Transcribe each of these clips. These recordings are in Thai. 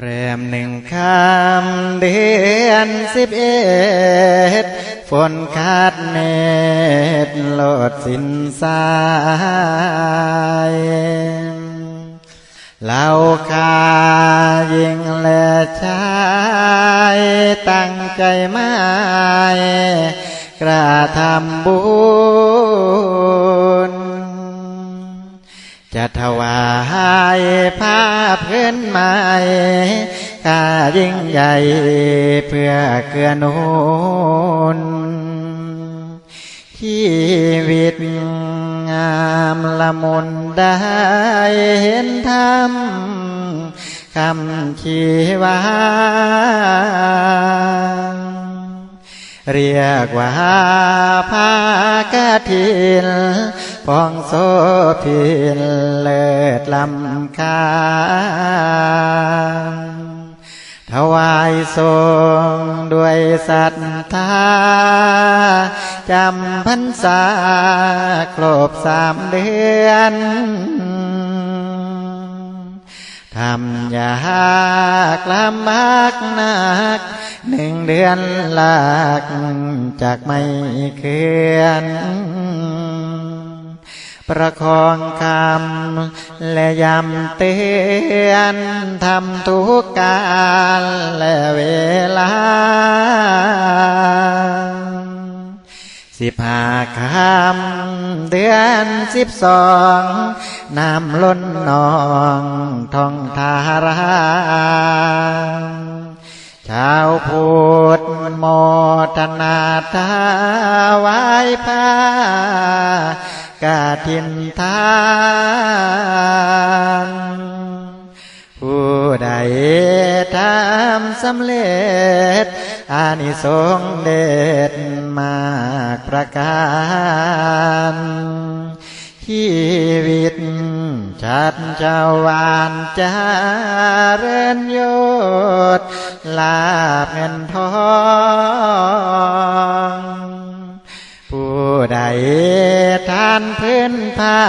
แรมหนึ่งคำเดือนสิบเอ็ดฝนคาดเนตโลดสินสายเหล่าคายิงและชายตั้งใจไม่กระทำบุญ จะถวายภาพเพื่อนใหม่ข้ายิ่งใหญ่เพื่อเกื้อหนุนชีวิตงามละมุนได้เห็นธรรมคำชีวา เรียกว่าภากถินพองโซพินเลิศลำคาถวายทรงด้วยศรัทธาจำพรรษาครบสามเดือน ทำยากลำมากนัก หนึ่งเดือนลากจากไม่เคลื่อนประคองคำและยำเตือนทำทุกกาลและเวลา สิบห้าคำเดือนสิบสองน้ำล้นนองทองทาราชาวพุทธโมทนาทาวายพากาทินทานผู้ใดทำสำเร็จอานิสงส์เด็ดากประการชีวิตชัดเจ้าวานจาเริญยศลาบเงินทองผู้ใดทานพื้นผ้า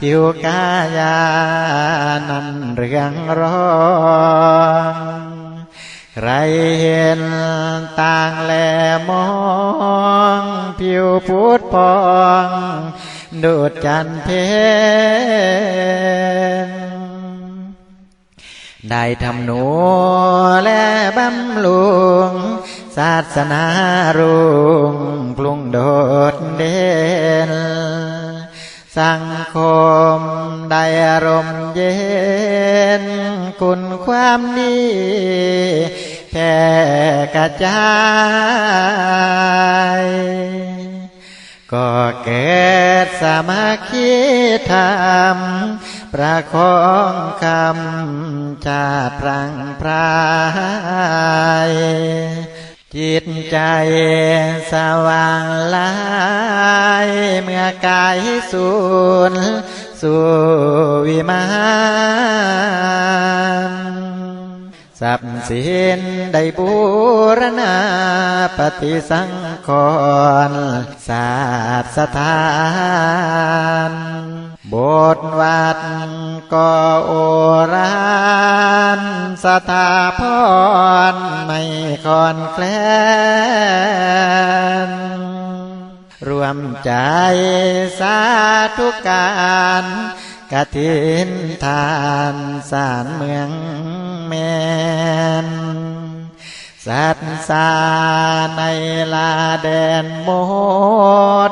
ผิวกายานั้นเรื่องร้อง ใครเห็นต่างแลมอง ผิวพุดพอง ดูดจันเพนได้ทำหนูและบำลุง ศาสนารุ่งปรุงโดดเด่น สังคมได้อารมณ์เย็น คุณความดีแผ่กระจาย ก็เกิดสามัคคีธรรม ประคองคำชาติพรังพราย จิตใจสว่างลายเมื่อกายสูญสู่วิมานทรัพย์สินได้บูรณาปฏิสังขรณศาสถานบสถ์วัด ก็โอรานสถาพรไม่คอนแคลนรวมใจสาธุการกฐินทานสารเมืองแมนสัตสาในลาแดนโม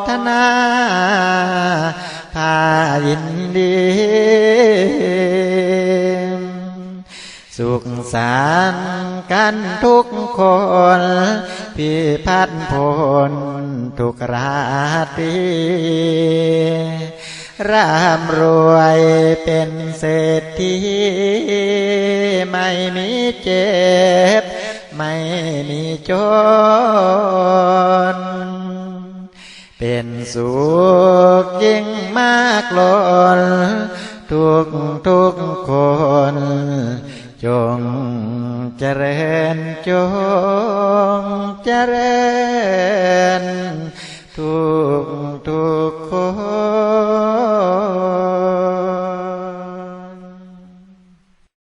ทนาพายินดี สุขสันต์กันทุกคน พี่พัดพลทุกราตรีร่ำรวยเป็นเศรษฐีไม่มีเจ็บ ไม่มีจน เป็นสุขยิ่งมากล้นทุกทุกคน จงเจริญจงเจริญ